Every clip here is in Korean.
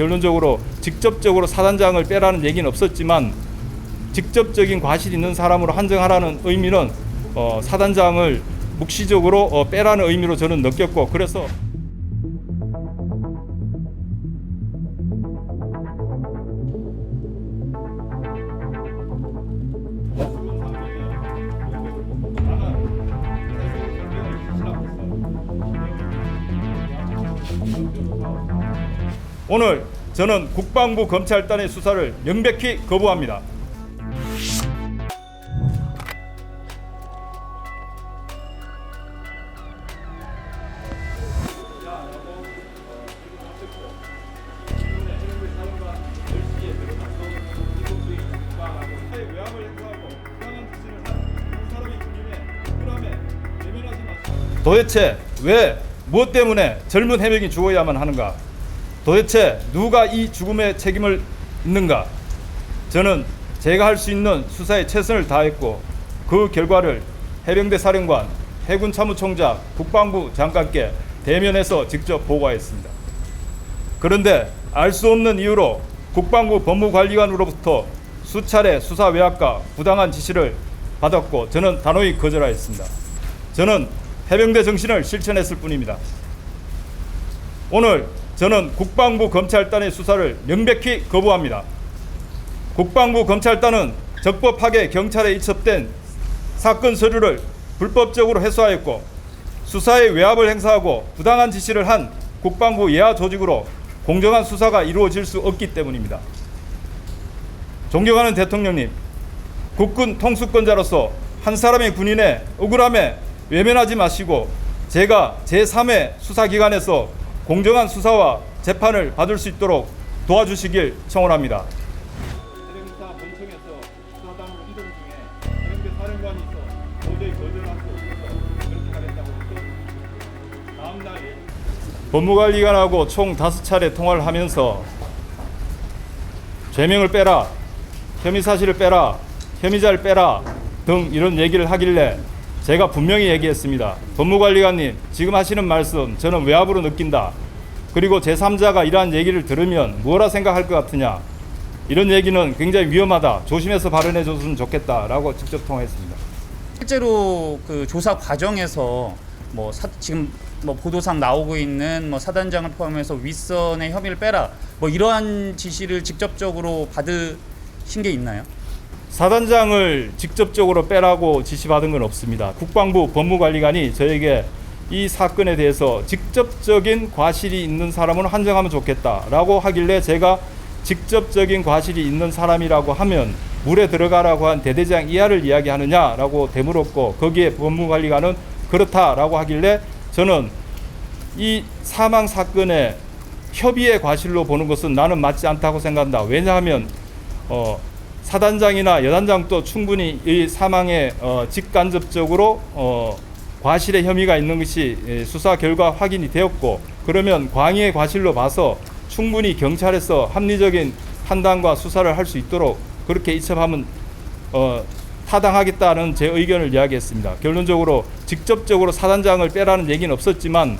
결론적으로 직접적으로 사단장을 빼라는 얘기는 없었지만 직접적인 과실이 있는 사람으로 한정하라는 의미는 어, 사단장을 묵시적으로 어, 빼라는 의미로 저는 느꼈고 그래서 오늘 저는 국방부 검찰단의 수사를 명백히 거부합니다. 도대체 왜 무엇 때문에 젊은 해병이 죽어야만 하는가? 도대체 누가 이 죽음의 책임을 있는가? 저는 제가 할 수 있는 수사에 최선을 다했고 그 결과를 해병대 사령관, 해군 참모총장, 국방부 장관께 대면해서 직접 보고하였습니다. 그런데 알 수 없는 이유로 국방부 법무관리관으로부터 수차례 수사 외압과 부당한 지시를 받았고 저는 단호히 거절하였습니다. 저는 해병대 정신을 실천했을 뿐입니다. 오늘 저는 국방부 검찰단의 수사를 명백히 거부합니다. 국방부 검찰단은 적법하게 경찰에 이첩된 사건 서류를 불법적으로 회수하였고 수사에 외압을 행사하고 부당한 지시를 한 국방부 예하 조직으로 공정한 수사가 이루어질 수 없기 때문입니다. 존경하는 대통령님, 국군 통수권자로서 한 사람의 군인의 억울함에 외면하지 마시고 제가 제3의 수사기관에서 공정한 수사와 재판을 받을 수 있도록 도와주시길 청원합니다. 해병사 본청에서 수사단으로 이동 중에 해병대 사령관이 있어 도저히 거절할 수 없어서 그렇게 하겠다고 또 다음 날 법무관리관하고 총 다섯 차례 통화를 하면서 죄명을 빼라, 혐의 사실을 빼라, 혐의자를 빼라 등 이런 얘기를 하길래 제가 분명히 얘기했습니다. 법무관리관님 지금 하시는 말씀 저는 외압으로 느낀다. 그리고 제3자가 이러한 얘기를 들으면 뭐라 생각할 것 같으냐. 이런 얘기는 굉장히 위험하다. 조심해서 발언해 줬으면 좋겠다라고 직접 통화했습니다. 실제로 그 조사 과정에서 뭐 사, 지금 뭐 보도상 나오고 있는 뭐 사단장을 포함해서 윗선의 혐의를 빼라 뭐 이러한 지시를 직접적으로 받으신 게 있나요? 사단장을 직접적으로 빼라고 지시받은 건 없습니다. 국방부 법무관리관이 저에게 이 사건에 대해서 직접적인 과실이 있는 사람은 한정하면 좋겠다라고 하길래 제가 직접적인 과실이 있는 사람이라고 하면 물에 들어가라고 한 대대장 이하를 이야기하느냐라고 되물었고 거기에 법무관리관은 그렇다라고 하길래 저는 이 사망 사건의 협의의 과실로 보는 것은 나는 맞지 않다고 생각한다. 왜냐하면 어, 사단장이나 여단장도 충분히 이 사망에 어, 직간접적으로 어, 과실의 혐의가 있는 것이 예, 수사 결과 확인이 되었고 그러면 광의의 과실로 봐서 충분히 경찰에서 합리적인 판단과 수사를 할 수 있도록 그렇게 이첩하면 어, 타당하겠다는 제 의견을 이야기했습니다. 결론적으로 직접적으로 사단장을 빼라는 얘기는 없었지만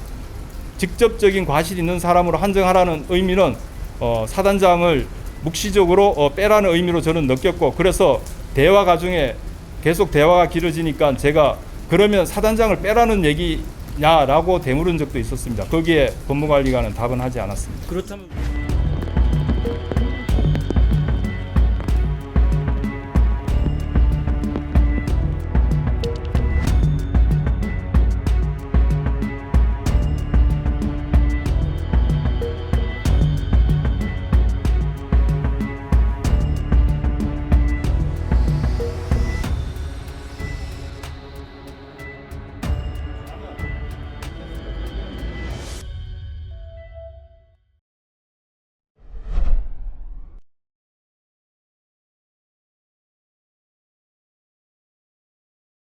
직접적인 과실이 있는 사람으로 한정하라는 의미는 어, 사단장을 묵시적으로 어, 빼라는 의미로 저는 느꼈고 그래서 대화 과정에 계속 대화가 길어지니까 제가 그러면 사단장을 빼라는 얘기냐라고 되물은 적도 있었습니다. 거기에 법무관리관은 답은 하지 않았습니다. 그렇다면